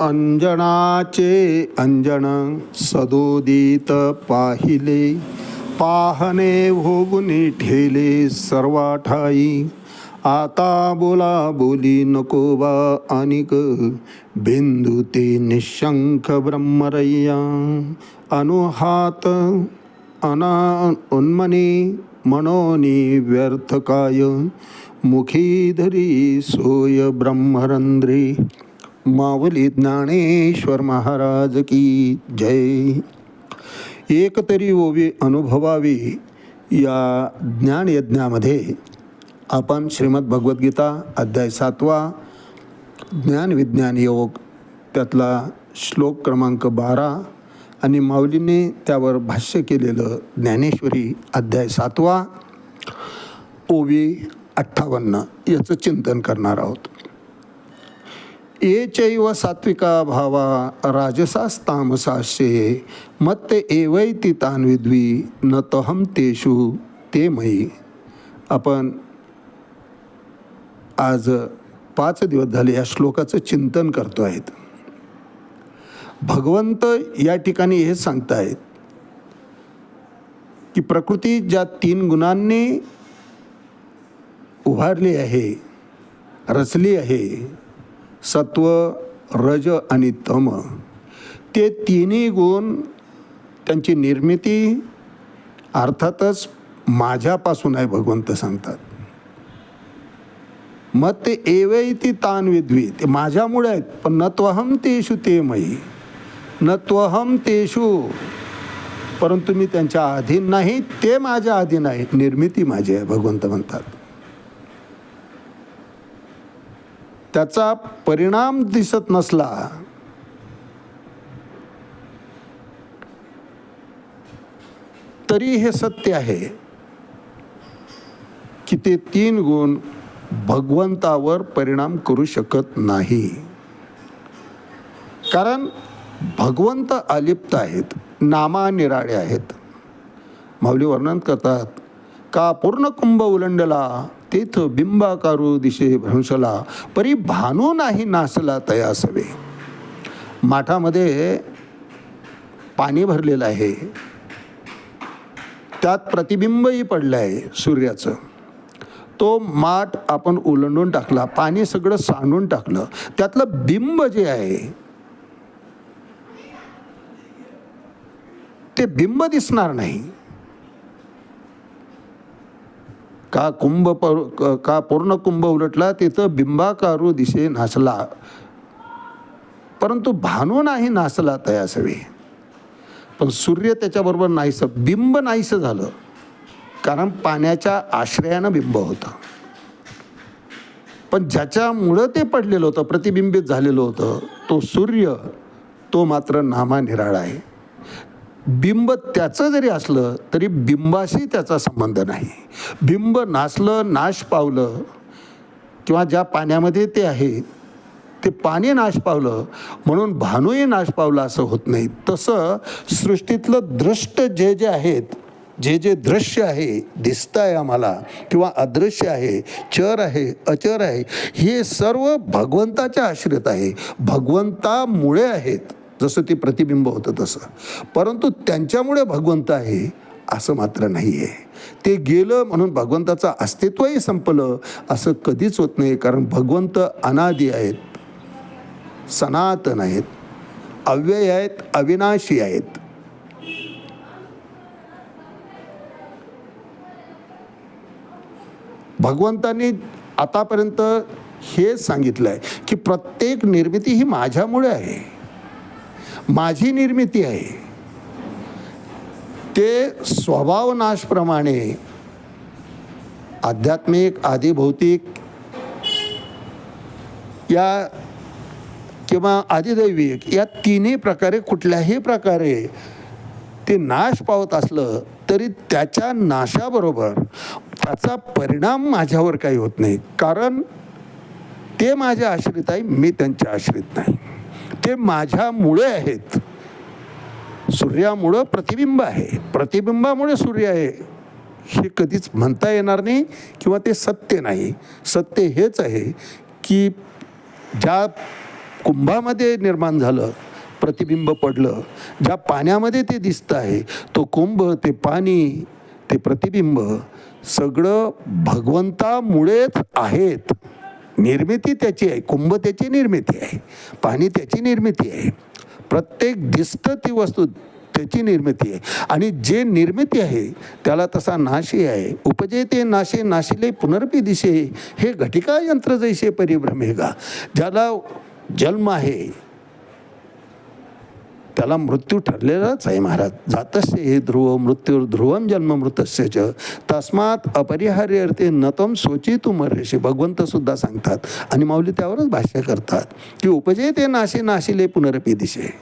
अंजनाचे अंजन सदोदित पाहिले. पाहणे भोगुनी ठेले सर्वा ठाई आता बोला बोली नको बा अनिक. बिंदू ते निशंक ब्रह्मरय्या अनुहात अना उन्मनी मनोनी व्यर्थकाय मुखी धरी सोय ब्रह्मरंद्री माऊली ज्ञानेश्वर महाराज की जय। एकतरी ओवी अनुभवावी या ज्ञानयज्ञामध्ये आपण श्रीमद भगवद्गीता अध्याय सातवा ज्ञान विज्ञान योग त्यातला श्लोक क्रमांक बारा आणि माऊलीने त्यावर भाष्य केलेलं ज्ञानेश्वरी अध्याय सातवा ओवी अठ्ठावन्न याचं चिंतन करणार आहोत. ये चैव सात्विका भावा राजसास्तामसास्ये मत्ते एवैति तान विद्वी न तहम तेषु ते मयी। आपण आज पाच दिवस झाले या श्लोकाचं चिंतन करतो आहेत। भगवंत या ठिकाणी हे सांगतायत की प्रकृती ज्या तीन गुणांनी उभारली आहे रचली आहे सत्व रज आणि तम. ते तिन्ही गुण त्यांची निर्मिती अर्थातच माझ्यापासून आहे भगवंत सांगतात. मग ते एवैती तान विद्वी. ते माझ्यामुळे आहेत पण न त्वहम तेषु ते मयी. न त्वहम तेषु परंतु मी त्यांच्या अधीन नाही ते माझ्या अधीन आहे. निर्मिती माझी आहे भगवंत म्हणतात. त्याचा परिणाम दिसत नसला. तरी हे सत्य आहे की ते तीन गुण भगवंतावर परिणाम करू शकत नाही. कारण भगवंत अलिप्त आहेत नामा निराळे आहेत. माऊली वर्णन करतात का पूर्ण कुंभ उलंडला? तेथ बिंबाकारू दिशे भ्रंशला परी भानू नाही नासला तयासवे. माठामध्ये पाणी भरलेलं आहे. त्यात प्रतिबिंबही पडलं आहे सूर्याचं. तो माठ आपण ओलंडून टाकला पाणी सगळं सांडून टाकलं. त्यातलं बिंब जे आहे ते बिंब दिसणार नाही. का कुंभ पर का पूर्ण कुंभ उलटला तिथं बिंबाकारू दिशे नाचला. परंतु भानू नाही नाचला तयासवे पण सूर्य त्याच्याबरोबर नाहीसं बिंब नाहीसं झालं. कारण पाण्याच्या आश्रयानं बिंब होतं. पण ज्याच्यामुळं ते पडलेलं होतं प्रतिबिंबित झालेलं होतं तो सूर्य तो मात्र नामा निराळा आहे. बिंब त्याचं जरी असलं तरी बिंबाशी त्याचा संबंध नाही. बिंब नाचलं नाश पावलं किंवा ज्या पाण्यामध्ये ते आहे ते पाणी नाश पावलं म्हणून भानूही नाश पावलं असं होत नाही. तसं सृष्टीतलं दृष्ट जे जे आहेत जे जे दृश्य आहे दिसतं आहे आम्हाला किंवा अदृश्य आहे चर आहे अचर आहे हे सर्व भगवंताच्या आश्रित आहे. भगवंतामुळे आहेत. जसं ते प्रतिबिंब होतं तसं. परंतु त्यांच्यामुळे भगवंत आहे असं मात्र नाही आहे ते गेलं म्हणून भगवंताचं अस्तित्वही संपलं असं कधीच होत नाही कारण भगवंत अनादी आहेत सनातन आहेत अव्यय आहेत अविनाशी आहेत. भगवंतांनी आतापर्यंत हेच सांगितलं आहे की प्रत्येक निर्मिती ही माझ्यामुळे आहे. माझी निर्मिती आहे. ते स्वभावनाशप्रमाणे आध्यात्मिक आदिभौतिक या किंवा आदिदैविक या तिन्ही प्रकारे कुठल्याही प्रकारे ते नाश पावत असलं तरी त्याच्या नाशाबरोबर त्याचा परिणाम माझ्यावर काही होत नाही. कारण ते माझ्या आश्रित आहे मी त्यांच्या आश्रित नाही. ते माझ्यामुळे आहेत. सूर्यामुळं प्रतिबिंब आहे. प्रतिबिंबामुळे सूर्य आहे. हे कधीच म्हणता येणार नाही किंवा ते सत्य नाही. सत्य हेच आहे की ज्या कुंभामध्ये निर्माण झालं प्रतिबिंब पडलं ज्या पाण्यामध्ये ते दिसतं आहे तो कुंभ ते पाणी ते प्रतिबिंब सगळं भगवंतामुळेच आहेत. निर्मिती त्याची आहे कुंभ त्याची निर्मिती आहे पाणी त्याची निर्मिती आहे. प्रत्येक दिसतं ती वस्तू त्याची निर्मिती आहे. आणि जे निर्मिती आहे त्याला तसा नाशी आहे. उपजे ते नाशे नाशिले पुनर्पी दिशे हे घटिका यंत्र जैसे परिभ्रमेगा ज्याला जन्म आहे त्याला मृत्यू ठरलेलाच आहे महाराज. जातस्य हे ध्रुव मृत्यू ध्रुवम जन्म मृतस्य च. तस्मात अपरिहार्य अर्थे नतम सोची तू मरेशी भगवंत सुद्धा सांगतात. आणि माऊली त्यावरच भाष्य करतात. की उपजे ते नाशी नाशिले पुनरपी दिशे.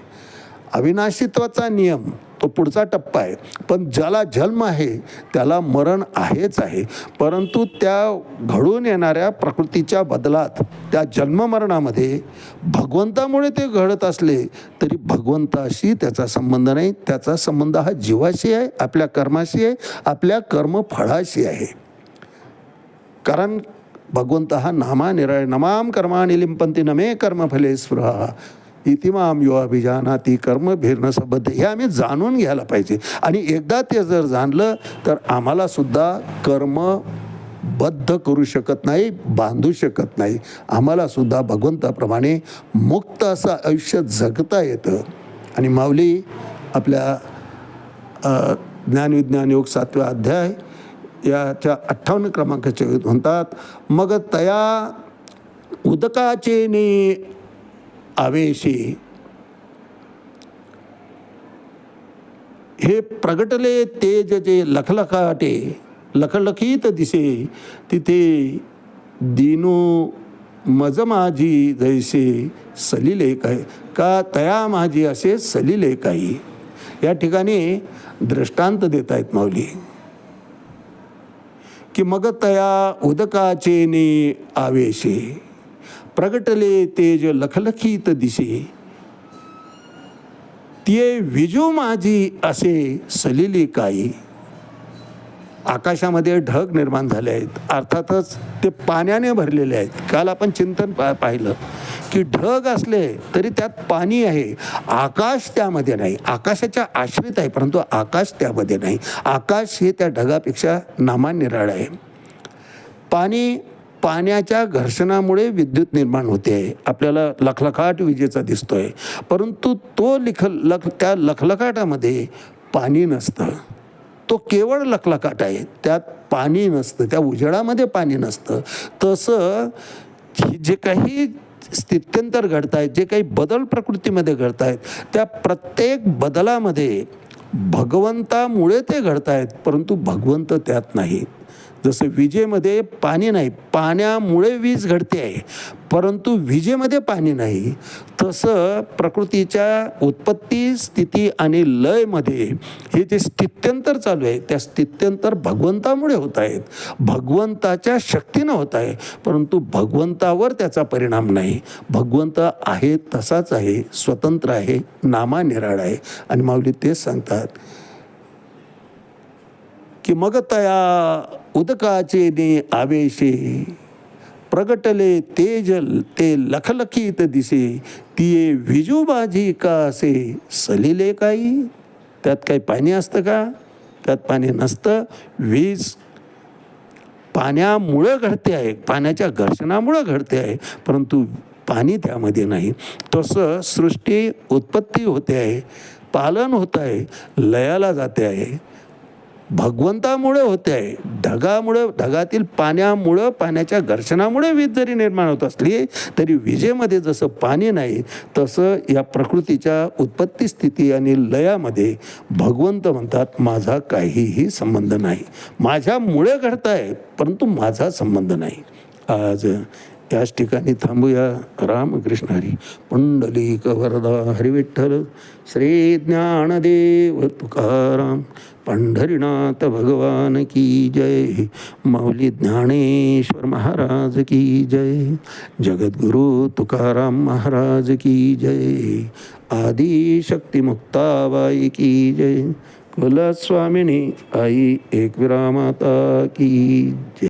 अविनाशित्वाचा नियम. तो पुढचा टप्पा आहे. पण ज्याला जन्म आहे त्याला मरण आहेच आहे. परंतु त्या घडून येणाऱ्या प्रकृतीच्या बदलात त्या जन्ममरणामध्ये भगवंतामुळे ते घडत असले तरी भगवंताशी त्याचा संबंध नाही. त्याचा संबंध हा जीवाशी आहे आपल्या कर्माशी आहे आपल्या कर्मफळाशी आहे. कारण भगवंत हा नामा निराय नमाम कर्माणि लिंपंती नमे कर्मफले स्पृहा. इतिमाम यो अभिजानाती कर्म भिरण सबद्ध हे आम्ही जाणून घ्यायला पाहिजे. आणि एकदा ते जर जाणलं तर आम्हाला सुद्धा कर्म बद्ध करू शकत नाही बांधू शकत नाही. आम्हाला सुद्धा भगवंताप्रमाणे मुक्त असं आयुष्य जगता येतं. आणि माऊली आपल्या ज्ञानविज्ञान योग सातवा अध्याय याच्या अठ्ठावन्न क्रमांकाचे म्हणतात मग तया उदकाचे ने आवेशी हे प्रगटले तेज जे लखलखाटे लखलखीत दिसे तिथे दिनो मज माझी जैसे सलिले काय का तया माझी असे सलिले काही. या ठिकाणी दृष्टांत देत आहेत माऊली. की मग तया उदकाचे ने आवेशे. प्रगटले तेज लखलखीत दिसे. ते विजू माझी असे सलिली काही आकाशामध्ये ढग निर्माण झाले आहेत. अर्थातच ते पाण्याने भरलेले आहेत. काल आपण चिंतन पा पाहिलं की ढग असले तरी त्यात पाणी आहे. आकाश त्यामध्ये नाही. आकाशाच्या आश्रित आहे परंतु आकाश त्यामध्ये नाही. आकाश हे त्या ढगापेक्षा नामानिराळ आहे. पाणी पाण्याच्या घर्षणामुळे विद्युत निर्माण होते. आहे आपल्याला लखलखाट विजेचा दिसतोय. परंतु तो लिख लख त्या लखलखाटामध्ये पाणी नसतं. तो केवळ लखलखाट आहे. त्यात पाणी नसतं. त्या उजेडामध्ये पाणी नसतं. तसं जे काही स्थित्यंतर घडत आहेत जे काही बदल प्रकृतीमध्ये घडत आहेत त्या प्रत्येक बदलामध्ये भगवंतामुळे ते घडत आहेत परंतु भगवंत त्यात नाही जसं विजेमध्ये पाणी नाही पाण्यामुळे वीज घडते आहे. परंतु विजेमध्ये पाणी नाही तसं प्रकृतीच्या उत्पत्ती स्थिती आणि लयमध्ये हे जे स्थित्यंतर चालू आहे त्या स्थित्यंतर भगवंतामुळे होत आहेत. भगवंताच्या शक्तीनं होत आहे परंतु भगवंतावर त्याचा परिणाम नाही. भगवंत आहे तसाच आहे स्वतंत्र आहे नामा निराळ आहे. आणि माऊली तेच सांगतात की मग तया उदकाचे ने आवेशे प्रगटले तेज ते लखलखीत दिसे. तिये विजूबाजी का असे? सलिले काही? त्यात काही पाणी असतं का? त्यात पाणी नसतं. वीज पाण्यामुळं घडते आहे. पाण्याच्या घर्षणामुळं घडते आहे. परंतु पाणी त्यामध्ये नाही. तसं सृष्टी उत्पत्ती होते आहे. पालन होत आहे. लयाला जाते आहे. भगवंतामुळे होते आहे. ढगामुळे ढगातील पाण्यामुळं पाण्याच्या घर्षणामुळे वीज जरी निर्माण होत असली तरी विजेमध्ये जसं पाणी नाही तसं या प्रकृतीच्या उत्पत्ती स्थिती आणि लयामध्ये भगवंत म्हणतात माझा काहीही संबंध नाही. माझ्यामुळे घडत आहे परंतु माझा संबंध नाही. आज याच ठिकाणी थांबूया. रामकृष्ण हरी. पुंडलिक वरदा हरिविठ्ठल. श्री ज्ञानदेव तुकाराम. पंढरीनाथ भगवान की जय. माऊली ज्ञानेश्वर महाराज की जय. जगद्गुरु तुकाराम महाराज की जय. आदिशक्ती मुक्ताबाई की जय. कुलस्वामिनी आई एक विरामाता की जय.